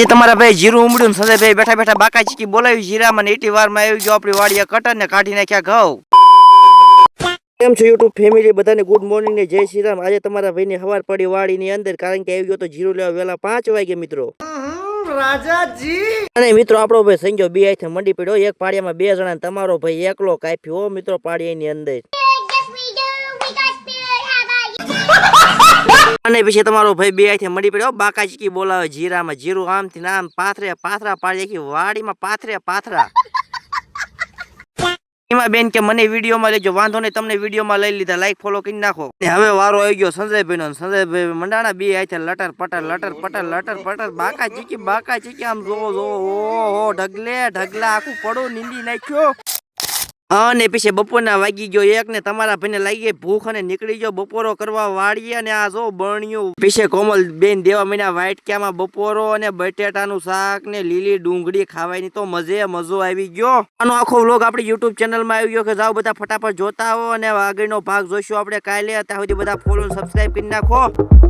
એ તમારા ભાઈ જીરું ઉમડ્યું ને ભાઈ બેઠા બેઠા બાકા ચીકી બોલાવી જીરામાં ને એટી વારમાં આવી ગયો આપણી વાડીએ કટર ને કાઢી નાખ્યા ઘઉં. કેમ છો યુટ્યુબ ફેમિલી બધાને ગુડ મોર્નિંગ ને જય શ્રી રામ. આજે તમારા ભાઈને હવાર પડી વાડીની અંદર કારણ કે આવી ગયો તો જીરું લેવા વેલા પાંચ વાગે મિત્રો. અને મિત્રો આપણો ભાઈ સંજો બે હાથે મંડી પડ્યો એક પાડિયામાં બે જણા તમારો ભાઈ એકલો કાપ્યો મિત્રો મિત્રો પાડિયાની અંદર. અને પછી તમારો ભાઈ બે હાથે મળી પડ્યો. બાકા ચીકી બોલાવે, જીરામાં જીરું આમથી આમ પાથરે, પાથરા પાડી આખી વાડીમાં પાથરે, પાથરા. એમાં બેન કે મને વિડીયોમાં લેજો, વાંધો નહીં, તમને વિડીયોમાં લઈ લીધા લાઈક ફોલો કરી નાખો. હવે વારો આવી ગયો સંજયભાઈ નો સંજયભાઈ મંડાણા બે હાથે લટર પટર લટર પટર લટર પટર. બાકા ચીકી બાકા ચીકી આમ જોવો જોવો, ઓહો, ઢગલે, ઢગલા આખું પડો નીંદી નાખ્યો. અને પછી બપોરના વાગી ગયો એક ને તમારા ભાઈને લાગી ભૂખ અને નીકળી ગયો. બપોરો કરવા વાળી અને આ જો બણ્યું પીછે કોમલ બેન દેવા મહિના વાટક્યામાં બપોરો અને બટેટાનું શાક ને લીલી ડુંગળી ખાવાની તો મજે મજો આવી ગયો. આનો આખો વ્લોગ આપણી યુટ્યુબ ચેનલમાં આવી ગયો કે જાઓ બધા ફટાફટ જોતા હો અને આગળનો ભાગ જોઈશું આપણે કાલે. ત્યાં સુધી બધા ફોલો સબસ્ક્રાઈબ કરી નાખો.